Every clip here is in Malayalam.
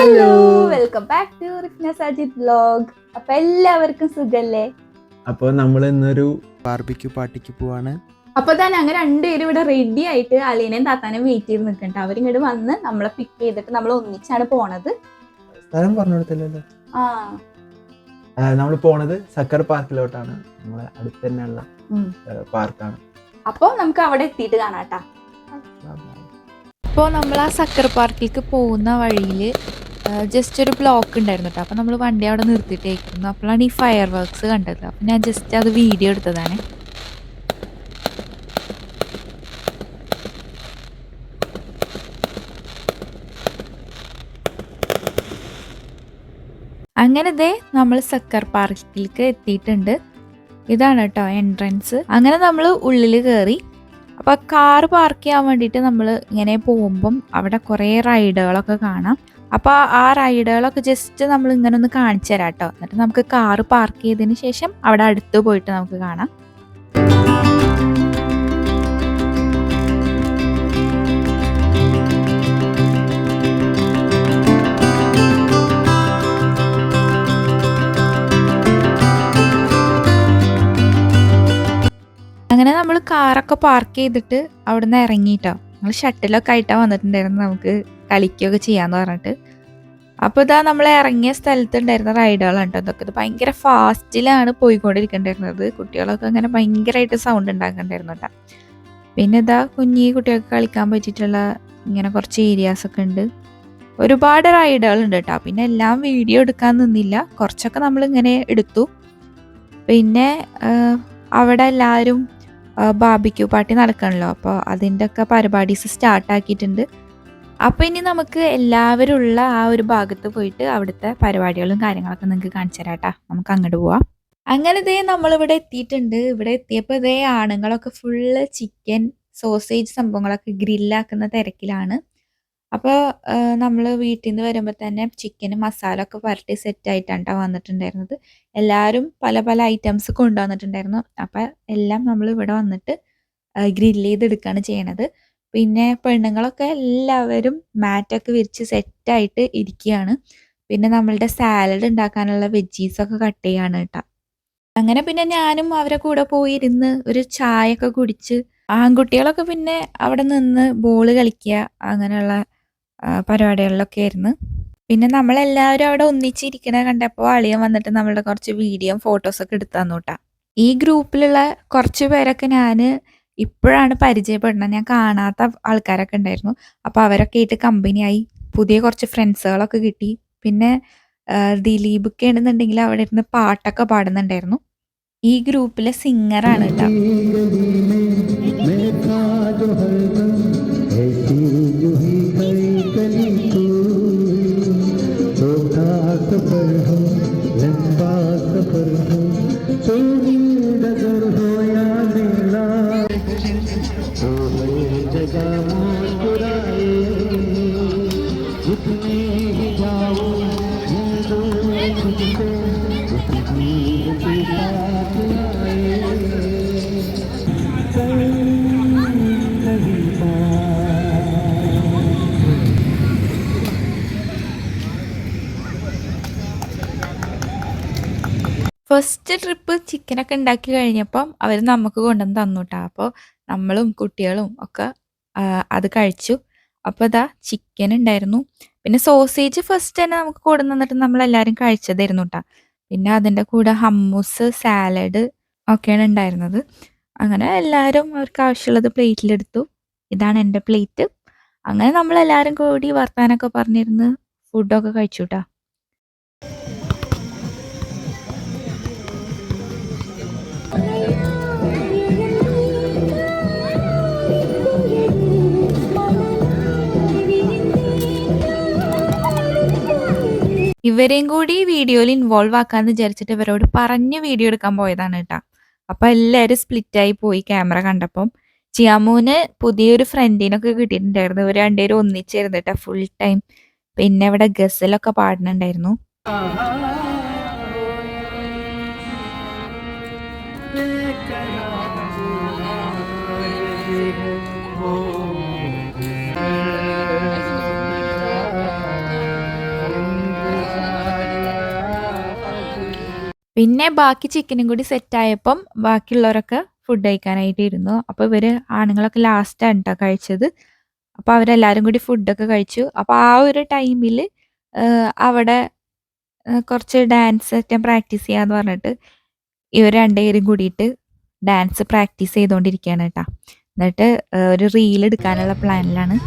Hello welcome back to Rifna Sajid vlog അപ്പൊ എല്ലാവർക്കും സുഖല്ലേ? അപ്പോൾ നമ്മൾ ഇന്നൊരു ബാർബിക്യൂ പാർട്ടിക്ക് പോവാണ്. അപ്പൊ തന്നെ അങ്ങനെ രണ്ടുപേരും ഇവിടെ റെഡി ആയിട്ട് അലീനയും താത്താനും വെയിറ്റ് ചെയ്ത് നിൽക്കണ്ട. അവരിങ്ങോട്ട് വന്ന് നമ്മളെ പിക്ക് ചെയ്തിട്ട് നമ്മൾ ഒന്നിച്ചാണ് പോണത്. സ്ഥലം പറഞ്ഞു കൊടുത്തില്ലല്ലോ ആ നമ്മൾ പോണത് സക്കർ പാർക്കിലോട്ടാണ്. നമ്മളെ അടുത്ത് തന്നെയുള്ള പാർക്കാണ്. അപ്പൊ നമുക്ക് അവിടെ എത്തിയിട്ട് കാണാട്ടാ. അപ്പോൾ നമ്മൾ ആ. സക്കർ പാർക്കിലേക്ക് പോകുന്ന വഴിയിൽ ജസ്റ്റ് ഒരു ബ്ലോക്ക് ഉണ്ടായിരുന്നു കേട്ടോ അപ്പോൾ നമ്മൾ വണ്ടി അവിടെ നിർത്തിയിട്ടേക്കുന്നു. അപ്പോഴാണ് ഈ ഫയർ വർക്ക്സ് കണ്ടത്. അപ്പോൾ ഞാൻ ജസ്റ്റ് അത് വീഡിയോ എടുത്തതാണ്. അങ്ങനെ ദേ നമ്മൾ സക്കർ പാർക്കിലേക്ക് എത്തിയിട്ടുണ്ട്. ഇതാണ് കേട്ടോ എൻട്രൻസ് അങ്ങനെ നമ്മൾ ഉള്ളിൽ കയറി അപ്പോൾ കാർ പാർക്ക് ചെയ്യാൻ വേണ്ടിയിട്ട് നമ്മൾ ഇങ്ങനെ പോകുമ്പം അവിടെ കുറേ റൈഡുകളൊക്കെ കാണാം. അപ്പോൾ ആ റൈഡുകളൊക്കെ ജസ്റ്റ് നമ്മൾ ഇങ്ങനെ ഒന്ന് കാണിച്ചു തരാം കേട്ടോ. എന്നിട്ട് നമുക്ക് കാറ് പാർക്ക് ചെയ്തതിന് ശേഷം അവിടെ അടുത്ത് പോയിട്ട് നമുക്ക് കാണാം. അങ്ങനെ നമ്മൾ കാറൊക്കെ പാർക്ക് ചെയ്തിട്ട് അവിടെ നിന്ന് ഇറങ്ങിയിട്ടോ നമ്മൾ ഷട്ടിലൊക്കെ ആയിട്ടാണ് വന്നിട്ടുണ്ടായിരുന്നു നമുക്ക്. കളിക്കുകയൊക്കെ ചെയ്യാന്ന് പറഞ്ഞിട്ട്. അപ്പോൾ ഇതാ നമ്മൾ ഇറങ്ങിയ സ്ഥലത്തുണ്ടായിരുന്ന റൈഡുകളാണ് കേട്ടോ. ഇത് ഭയങ്കര ഫാസ്റ്റിലാണ് പോയിക്കൊണ്ടിരിക്കേണ്ടിരുന്നത്. കുട്ടികളൊക്കെ അങ്ങനെ ഭയങ്കരമായിട്ട് സൗണ്ട് ഉണ്ടാക്കണ്ടായിരുന്നു കേട്ടോ. പിന്നെ ഇതാ കുഞ്ഞി കുട്ടികൾക്ക് കളിക്കാൻ പറ്റിയിട്ടുള്ള ഇങ്ങനെ കുറച്ച് ഏരിയാസ് ഒക്കെ ഉണ്ട്. ഒരുപാട് റൈഡുകൾ ഉണ്ട് കേട്ടോ. പിന്നെ എല്ലാം വീഡിയോ എടുക്കാൻ നിന്നില്ല. കുറച്ചൊക്കെ നമ്മൾ ഇങ്ങനെ എടുത്തു. പിന്നെ അവിടെ എല്ലാവരും ബാബിക്യൂ പാർട്ടി നടക്കണല്ലോ. അപ്പോൾ അതിന്റെ ഒക്കെ പരിപാടീസ് സ്റ്റാർട്ട് ആക്കിയിട്ടുണ്ട്. അപ്പോൾ ഇനി നമുക്ക് എല്ലാവരും ഉള്ള ആ ഒരു ഭാഗത്ത് പോയിട്ട് അവിടുത്തെ പരിപാടികളും കാര്യങ്ങളൊക്കെ നിങ്ങൾക്ക് കാണിച്ചു തരാട്ടാ നമുക്ക് അങ്ങോട്ട് പോവാം. അങ്ങനെ ഇതേ നമ്മളിവിടെ എത്തിയിട്ടുണ്ട്. ഇവിടെ എത്തിയപ്പോൾ ഇതേ ആണുങ്ങളൊക്കെ ഫുള്ള് ചിക്കൻ സോസേജ് സംഭവങ്ങളൊക്കെ ഗ്രില്ലാക്കുന്ന തിരക്കിലാണ്. അപ്പോൾ നമ്മൾ വീട്ടിൽ നിന്ന് വരുമ്പോൾ തന്നെ ചിക്കന് മസാല ഒക്കെ പുരട്ടി സെറ്റായിട്ടാണ് ട്ടോ വന്നിട്ടുണ്ടായിരുന്നത്. എല്ലാവരും പല പല ഐറ്റംസ് കൊണ്ടുവന്നിട്ടുണ്ടായിരുന്നു. അപ്പോൾ എല്ലാം നമ്മൾ ഇവിടെ വന്നിട്ട് ഗ്രില്ല് ചെയ്തെടുക്കുകയാണ് ചെയ്യണത്. പിന്നെ പെണ്ണുങ്ങളൊക്കെ എല്ലാവരും മാറ്റൊക്കെ വിരിച്ച് സെറ്റായിട്ട് ഇരിക്കുകയാണ് പിന്നെ നമ്മളുടെ സാലഡ് ഉണ്ടാക്കാനുള്ള വെജീസൊക്കെ കട്ട് ചെയ്യാണ് കേട്ടോ അങ്ങനെ പിന്നെ ഞാനും അവരെ കൂടെ പോയി ഇരുന്ന് ഒരു ചായയൊക്കെ കുടിച്ച് ആൺകുട്ടികളൊക്കെ പിന്നെ അവിടെ നിന്ന് ബോൾ കളിക്കുക അങ്ങനെയുള്ള പരിപാടികളിലൊക്കെ ആയിരുന്നു. പിന്നെ നമ്മളെല്ലാവരും അവിടെ ഒന്നിച്ചിരിക്കണ കണ്ടപ്പോൾ അളിയൻ വന്നിട്ട് നമ്മളുടെ കുറച്ച് വീഡിയോ ഫോട്ടോസൊക്കെ എടുത്തു തന്നു കേട്ടാ ഈ ഗ്രൂപ്പിലുള്ള കുറച്ച് പേരൊക്കെ ഞാൻ ഇപ്പോഴാണ് പരിചയപ്പെടുന്നത്. ഞാൻ കാണാത്ത ആൾക്കാരൊക്കെ ഉണ്ടായിരുന്നു. അപ്പോൾ അവരൊക്കെ ആയിട്ട് കമ്പനിയായി പുതിയ കുറച്ച് ഫ്രണ്ട്സുകളൊക്കെ കിട്ടി. പിന്നെ ദിലീപൊക്കെ ആണെന്നുണ്ടെങ്കിൽ അവിടെ ഇരുന്ന് പാട്ടൊക്കെ പാടുന്നുണ്ടായിരുന്നു. ഈ ഗ്രൂപ്പിലെ സിംഗറാണ് കേട്ടോ. ഫസ്റ്റ് ട്രിപ്പ് ചിക്കനൊക്കെ ഉണ്ടാക്കി കഴിഞ്ഞപ്പം അവർ നമുക്ക് കൊണ്ടുവന്ന് തന്നു കേട്ടോ അപ്പോൾ നമ്മളും കുട്ടികളും ഒക്കെ അത് കഴിച്ചു. അപ്പോൾ ഇതാ ചിക്കൻ ഉണ്ടായിരുന്നു. പിന്നെ സോസേജ് ഫസ്റ്റ് തന്നെ നമുക്ക് കൂടെ നിന്നിട്ട് നമ്മൾ നമ്മളെല്ലാവരും കഴിച്ചതായിരുന്നു കേട്ടോ പിന്നെ അതിന്റെ കൂടെ ഹമ്മൂസ് സാലഡ് ഒക്കെയാണ് ഉണ്ടായിരുന്നത്. അങ്ങനെ എല്ലാവരും അവർക്ക് ആവശ്യമുള്ളത് പ്ലേറ്റിലെടുത്തു ഇതാണ് എന്റെ പ്ലേറ്റ് അങ്ങനെ നമ്മളെല്ലാവരും കൂടി വർത്താനൊക്കെ പറഞ്ഞിരുന്ന് ഫുഡൊക്കെ കഴിച്ചു കേട്ടോ ഇവരെയും കൂടി വീഡിയോയിൽ ഇൻവോൾവ് ആക്കാന്ന് വിചാരിച്ചിട്ട് ഇവരോട് പറഞ്ഞ് വീഡിയോ എടുക്കാൻ പോയതാണ് കേട്ടോ. അപ്പൊ എല്ലാവരും സ്പ്ലിറ്റായി പോയി ക്യാമറ കണ്ടപ്പം. ചിയാമൂന് പുതിയൊരു ഫ്രണ്ടിനൊക്കെ കിട്ടിയിട്ടുണ്ടായിരുന്നു. ഇവർ രണ്ടുപേരും ഒന്നിച്ചിരുന്നു കേട്ടോ ഫുൾ ടൈം പിന്നെ ഇവിടെ ഗസലൊക്കെ പാടുന്നുണ്ടായിരുന്നു. പിന്നെ ബാക്കി ചിക്കനും കൂടി സെറ്റ് സെറ്റായപ്പം ബാക്കിയുള്ളവരൊക്കെ ഫുഡ് കഴിക്കാനായിട്ട് ഇരുന്നു. അപ്പോൾ ഇവർ ആണുങ്ങളൊക്കെ ആണ് കേട്ടോ കഴിച്ചത്. അപ്പോൾ അവരെല്ലാരും കൂടി ഫുഡൊക്കെ കഴിച്ചു. അപ്പോൾ ആ ഒരു ടൈമിൽ അവിടെ കുറച്ച് ഡാൻസ് ഞാൻ പ്രാക്ടീസ് ചെയ്യാന്ന് പറഞ്ഞിട്ട് ഇവർ രണ്ടുപേരും കൂടിയിട്ട് ഡാൻസ് പ്രാക്ടീസ് ചെയ്തുകൊണ്ടിരിക്കുകയാണ് കേട്ടോ എന്നിട്ട് ഒരു റീൽ എടുക്കാനുള്ള പ്ലാനിലാണ്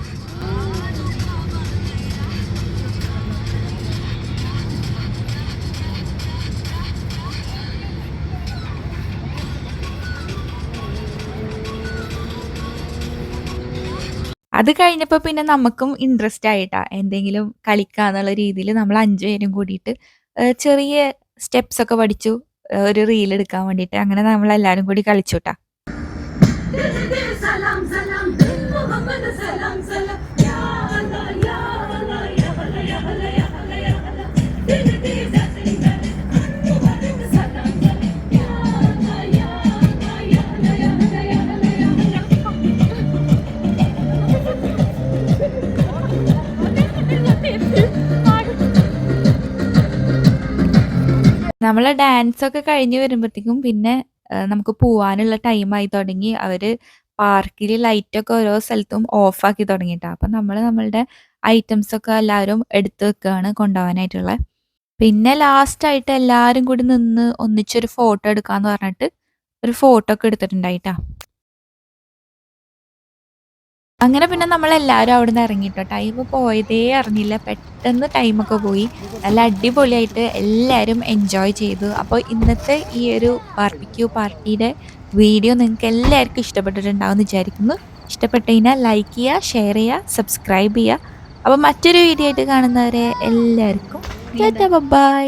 അത് കഴിഞ്ഞപ്പോൾ പിന്നെ നമുക്കും ഇൻട്രസ്റ്റ് ആയിട്ടാ. എന്തെങ്കിലും കളിക്കാന്നുള്ള രീതിയിൽ നമ്മൾ അഞ്ചുപേരും കൂടിയിട്ട് ചെറിയ സ്റ്റെപ്സ് ഒക്കെ പഠിച്ചു ഒരു റീൽ എടുക്കാൻ വേണ്ടിയിട്ട്. അങ്ങനെ നമ്മൾ എല്ലാവരും കൂടി കളിച്ചുട്ടാ. സലാം. നമ്മൾ ഡാൻസ് ഒക്കെ കഴിഞ്ഞ് വരുമ്പോഴത്തേക്കും പിന്നെ നമുക്ക് പോവാനുള്ള ടൈമായി തുടങ്ങി. അവർ പാർക്കിൽ ലൈറ്റൊക്കെ ഓരോ സ്ഥലത്തും ഓഫാക്കി തുടങ്ങിയിട്ടാണ് അപ്പം നമ്മൾ നമ്മളുടെ ഐറ്റംസ് ഒക്കെ എല്ലാവരും എടുത്തു വെക്കുകയാണ് കൊണ്ടുപോകാനായിട്ടുള്ള. പിന്നെ ലാസ്റ്റ് ആയിട്ട് എല്ലാവരും കൂടി നിന്ന് ഒന്നിച്ചൊരു ഫോട്ടോ എടുക്കാന്ന് പറഞ്ഞിട്ട് ഒരു ഫോട്ടോ ഒക്കെ എടുത്തിട്ടുണ്ടായിട്ടാ. അങ്ങനെ പിന്നെ നമ്മൾ എല്ലാവരും അവിടെ നിന്ന് ഇറങ്ങിട്ടോ. ടൈം പോയതേ അറിഞ്ഞില്ല. പെട്ടെന്ന് ടൈമൊക്കെ പോയി. നല്ല അടിപൊളിയായിട്ട് എല്ലാവരും എൻജോയ് ചെയ്തു. അപ്പോൾ ഇന്നത്തെ ഈ ഒരു ബാർബിക്യൂ പാർട്ടിയുടെ വീഡിയോ നിങ്ങൾക്ക് എല്ലാവർക്കും ഇഷ്ടപ്പെട്ടിട്ടുണ്ടാവും എന്ന് വിചാരിക്കുന്നു. ഇഷ്ടപ്പെട്ട് കഴിഞ്ഞാൽ ലൈക്ക് ചെയ്യുക ഷെയർ ചെയ്യുക സബ്സ്ക്രൈബ് ചെയ്യുക. അപ്പോൾ മറ്റൊരു വീഡിയോ ആയിട്ട് കാണുന്നവരെ എല്ലാവർക്കും ബൈ